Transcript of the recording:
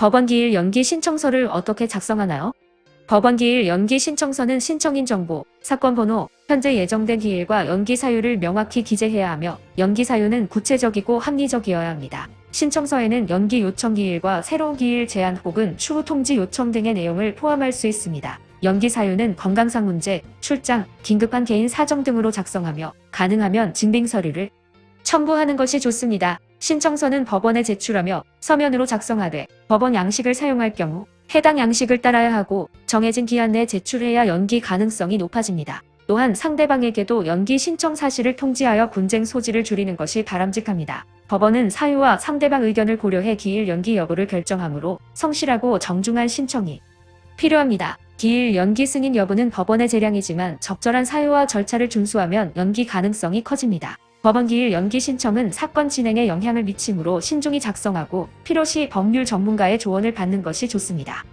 법원기일 연기 신청서를 어떻게 작성하나요? 법원기일 연기 신청서는 신청인 정보, 사건 번호, 현재 예정된 기일과 연기 사유를 명확히 기재해야 하며 연기 사유는 구체적이고 합리적이어야 합니다. 신청서에는 연기 요청 기일과 새로운 기일 제한 혹은 추후 통지 요청 등의 내용을 포함할 수 있습니다. 연기 사유는 건강상 문제, 출장, 긴급한 개인 사정 등으로 작성하며 가능하면 증빙 서류를 첨부하는 것이 좋습니다. 신청서는 법원에 제출하며 서면으로 작성하되 법원 양식을 사용할 경우 해당 양식을 따라야 하고 정해진 기한 내 제출해야 연기 가능성이 높아집니다. 또한 상대방에게도 연기 신청 사실을 통지하여 분쟁 소지를 줄이는 것이 바람직합니다. 법원은 사유와 상대방 의견을 고려해 기일 연기 여부를 결정하므로 성실하고 정중한 신청이 필요합니다. 기일 연기 승인 여부는 법원의 재량이지만 적절한 사유와 절차를 준수하면 연기 가능성이 커집니다. 법원 기일 연기 신청은 사건 진행에 영향을 미치므로 신중히 작성하고 필요시 법률 전문가의 조언을 받는 것이 좋습니다.